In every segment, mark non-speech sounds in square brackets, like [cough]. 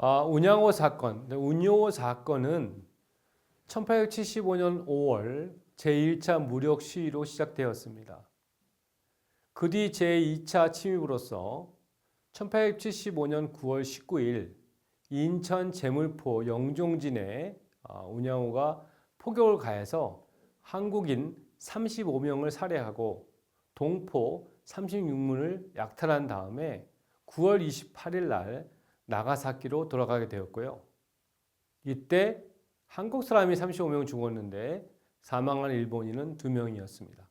아, 운양호 사건, 운용호 사건은 1875년 5월 제1차 무력 시위로 시작되었습니다. 그 뒤 제2차 침입으로서 1875년 9월 19일 인천 제물포 영종진에 아, 운양호가 포격을 가해서 한국인 35명을 살해하고 동포 36문을 약탈한 다음에 9월 28일 날 나가사키로 돌아가게 되었고요. 이때 한국 사람이 35명 죽었는데 사망한 일본인은 2명이었습니다.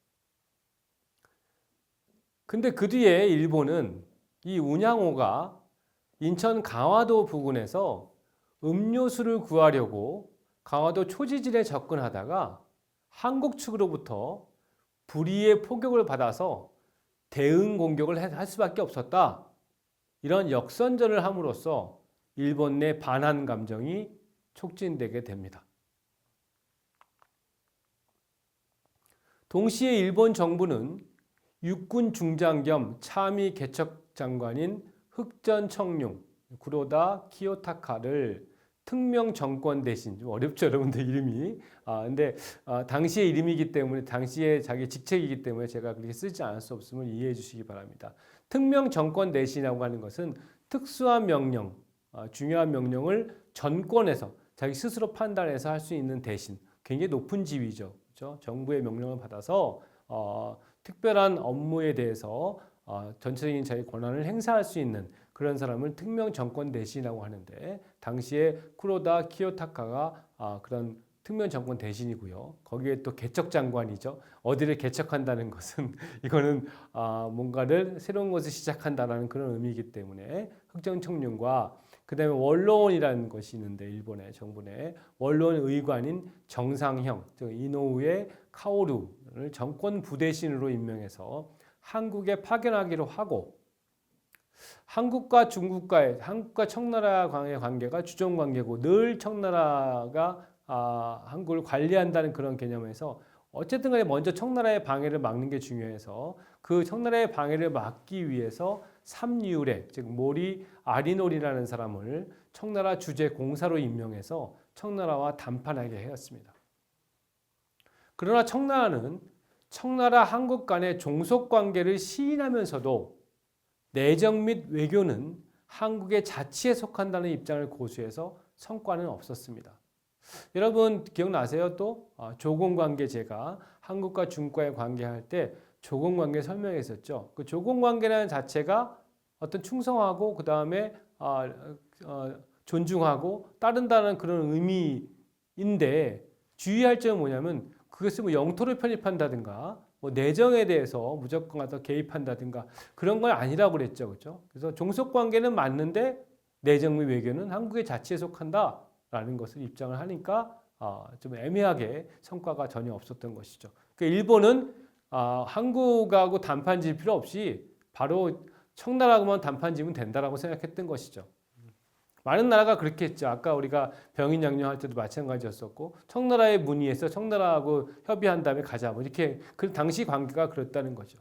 근데 그 뒤에 일본은 이 운양호가 인천 강화도 부근에서 음료수를 구하려고 강화도 초지질에 접근하다가 한국 측으로부터 불의의 포격을 받아서 대응 공격을 할 수밖에 없었다. 이런 역선전을 함으로써 일본 내 반한 감정이 촉진되게 됩니다. 동시에 일본 정부는 육군 중장 겸 차미 개척 장관인 흑전 청룡 구로다 키요타카를 특명 정권 대신 좀 어렵죠 여러분들 이름이 아 근데 아, 당시의 이름이기 때문에 당시의 자기 직책이기 때문에 제가 그렇게 쓰지 않을 수 없음을 이해해 주시기 바랍니다. 특명 정권 대신이라고 하는 것은 특수한 명령, 아, 중요한 명령을 전권에서 자기 스스로 판단해서 할 수 있는 대신 굉장히 높은 지위죠. 그렇죠? 정부의 명령을 받아서 어, 특별한 업무에 대해서 어, 전체적인 자기 권한을 행사할 수 있는 그런 사람을 특명 정권 대신이라고 하는데 당시에 쿠로다 키요타카가 아, 그런 특명 정권 대신이고요. 거기에 또 개척 장관이죠. 어디를 개척한다는 것은 [laughs] 이거는 아, 뭔가를 새로운 것을 시작한다라는 그런 의미이기 때문에 흑정 청룡과 그다음에 원로원이라는 것이 있는데 일본의 정부 내 원로원 의관인 정상형 즉 이노우의 카오루를 정권 부대신으로 임명해서 한국에 파견하기로 하고 한국과 중국과의 한국과 청나라의 관계가 주종 관계고 늘 청나라가 아, 한국을 관리한다는 그런 개념에서 어쨌든 간에 먼저 청나라의 방해를 막는 게 중요해서 그 청나라의 방해를 막기 위해서 삼류레 즉 모리 아리놀이라는 사람을 청나라 주재 공사로 임명해서 청나라와 담판하게 하였습니다. 그러나 청나라는 청나라 한국 간의 종속 관계를 시인하면서도 내정 및 외교는 한국의 자치에 속한다는 입장을 고수해서 성과는 없었습니다. 여러분 기억나세요? 또 아, 조공관계 제가 한국과 중국과의 관계할 때 조공관계 설명했었죠. 그 조공관계라는 자체가 어떤 충성하고 그 다음에 아, 어, 존중하고 따른다는 그런 의미인데 주의할 점은 뭐냐면 그것을 뭐 영토를 편입한다든가 뭐 내정에 대해서 무조건 가서 개입한다든가 그런 건 아니라고 그랬죠, 그렇죠? 그래서 종속 관계는 맞는데 내정 및 외교는 한국의 자치에 속한다 라는 것을 입장을 하니까 아, 좀 애매하게 성과가 전혀 없었던 것이죠. 그러니까 일본은 아, 한국하고 단판 질 필요 없이 바로 청나라하고만 단판 지면 된다라고 생각했던 것이죠. 많은 나라가 그렇게 했죠. 아까 우리가 병인 양령할 때도 마찬가지였었고 청나라에 문의해서 청나라하고 협의한 다음에 가자 뭐 이렇게 그 당시 관계가 그렇다는 거죠.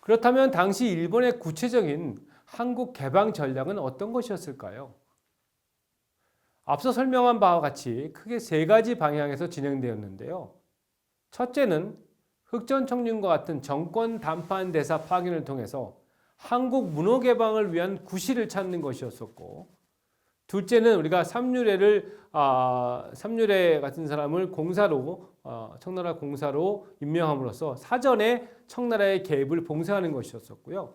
그렇다면 당시 일본의 구체적인 한국 개방 전략은 어떤 것이었을까요? 앞서 설명한 바와 같이 크게 세 가지 방향에서 진행되었는데요. 첫째는 흑전청룡과 같은 정권 담판 대사 파견을 통해서 한국 문호 개방을 위한 구실을 찾는 것이었었고 둘째는 우리가 삼류례를 아, 삼류례 같은 사람을 공사로 어, 청나라 공사로 임명함으로써 사전에 청나라의 개입을 봉쇄하는 것이었었고요.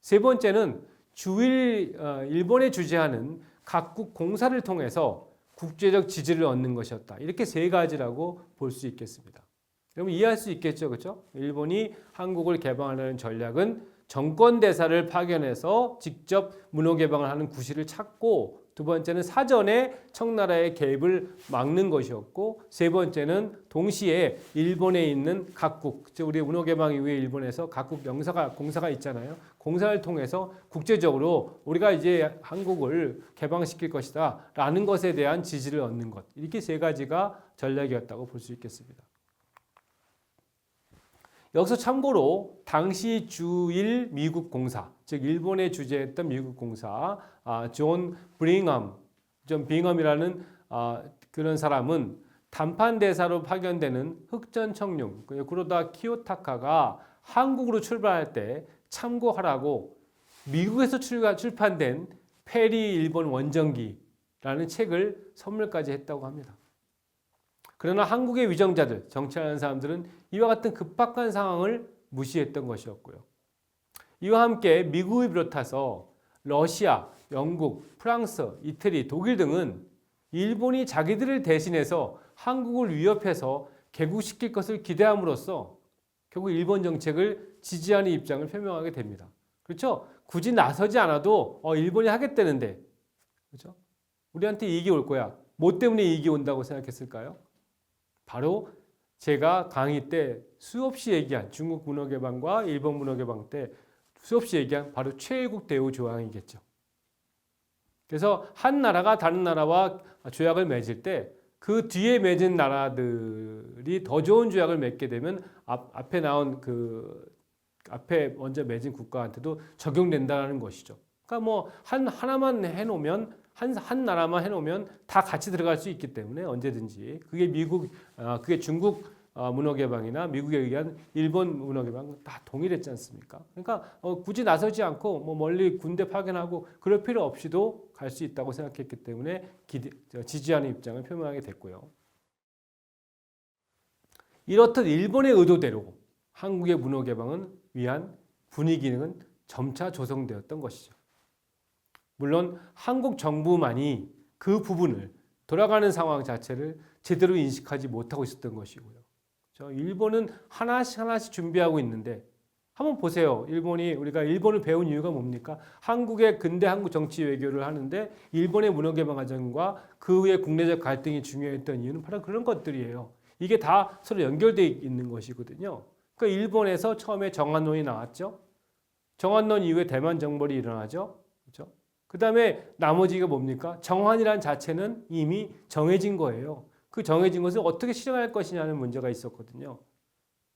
세 번째는 주일 어, 일본에 주재하는 각국 공사를 통해서 국제적 지지를 얻는 것이었다. 이렇게 세 가지라고 볼 수 있겠습니다. 여러분 이해할 수 있겠죠, 그렇죠? 일본이 한국을 개방하려는 전략은 정권 대사를 파견해서 직접 문호 개방을 하는 구실을 찾고 두 번째는 사전에 청나라의 개입을 막는 것이었고 세 번째는 동시에 일본에 있는 각국 즉 우리 문호 개방 이후에 일본에서 각국 영사가 공사가 있잖아요. 공사를 통해서 국제적으로 우리가 이제 한국을 개방시킬 것이다라는 것에 대한 지지를 얻는 것 이렇게 세 가지가 전략이었다고 볼 수 있겠습니다. 여기서 참고로 당시 주일 미국 공사, 즉 일본에 주재했던 미국 공사 아, 존 브링엄, 존 빙엄이라는 아, 그런 사람은 단판 대사로 파견되는 흑전 청룡 그러다 키요타카가 한국으로 출발할 때 참고하라고 미국에서 출가- 출판된 페리 일본 원정기라는 책을 선물까지 했다고 합니다. 그러나 한국의 위정자들, 정치하는 사람들은 이와 같은 급박한 상황을 무시했던 것이었고요. 이와 함께 미국을 비롯해서 러시아, 영국, 프랑스, 이태리, 독일 등은 일본이 자기들을 대신해서 한국을 위협해서 개국시킬 것을 기대함으로써 결국 일본 정책을 지지하는 입장을 표명하게 됩니다. 그렇죠? 굳이 나서지 않아도 어, 일본이 하겠다는데, 그렇죠? 우리한테 이익이 올 거야. 뭐 때문에 이익이 온다고 생각했을까요? 바로 제가 강의 때 수없이 얘기한 중국 문화 개방과 일본 문화 개방 때 수없이 얘기한 바로 최일국 대우 조항이겠죠. 그래서 한 나라가 다른 나라와 조약을 맺을 때 그 뒤에 맺은 나라들이 더 좋은 조약을 맺게 되면 앞, 앞에 나온 그 앞에 먼저 맺은 국가한테도 적용된다는 것이죠. 그러니까 뭐 한 하나만 해놓으면 한, 한 나라만 해놓으면 다 같이 들어갈 수 있기 때문에 언제든지 그게 미국, 아, 그게 중국 아, 문화개방이나 미국에 의한 일본 문화개방 다 동일했지 않습니까? 그러니까 어, 굳이 나서지 않고 뭐 멀리 군대 파견하고 그럴 필요 없이도 갈 수 있다고 생각했기 때문에 기대, 저, 지지하는 입장을 표명하게 됐고요. 이렇듯 일본의 의도대로 한국의 문화개방은 위한 분위기는 점차 조성되었던 것이죠. 물론 한국 정부만이 그 부분을 돌아가는 상황 자체를 제대로 인식하지 못하고 있었던 것이고요. 저 일본은 하나씩 하나씩 준비하고 있는데 한번 보세요. 일본이 우리가 일본을 배운 이유가 뭡니까? 한국의 근대 한국 정치 외교를 하는데 일본의 문화 개방 과정과 그 후에 국내적 갈등이 중요했던 이유는 바로 그런 것들이에요. 이게 다 서로 연결되어 있는 것이거든요. 그러니까 일본에서 처음에 정한론이 나왔죠. 정한론 이후에 대만 정벌이 일어나죠. 그렇죠? 그 다음에 나머지가 뭡니까? 정환이란 자체는 이미 정해진 거예요. 그 정해진 것을 어떻게 실행할 것이냐는 문제가 있었거든요.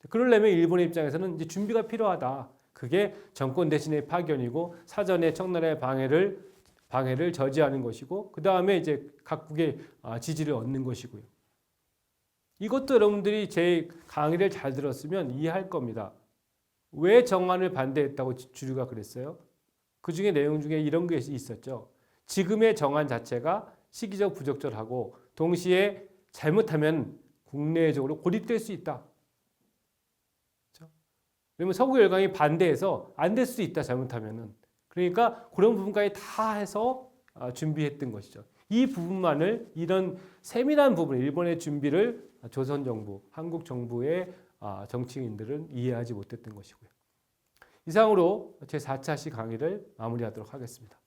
그러려면 일본의 입장에서는 이제 준비가 필요하다. 그게 정권 대신의 파견이고 사전에 청나라의 방해를 방해를 저지하는 것이고 그 다음에 이제 각국의 아, 지지를 얻는 것이고요. 이것도 여러분들이 제 강의를 잘 들었으면 이해할 겁니다. 왜 정안을 반대했다고 주류가 그랬어요? 그 중에 내용 중에 이런 게 있었죠. 지금의 정안 자체가 시기적 부적절하고 동시에 잘못하면 국내적으로 고립될 수 있다. 그렇죠? 그러면 서구 열강이 반대해서 안 될수 있다 잘못하면은. 그러니까 그런 부분까지 다 해서 아, 준비했던 것이죠. 이 부분만을 이런 세밀한 부분, 일본의 준비를 조선 정부, 한국 정부의 아, 정치인들은 이해하지 못했던 것이고요. 이상으로 제 4차 시 강의를 마무리하도록 하겠습니다.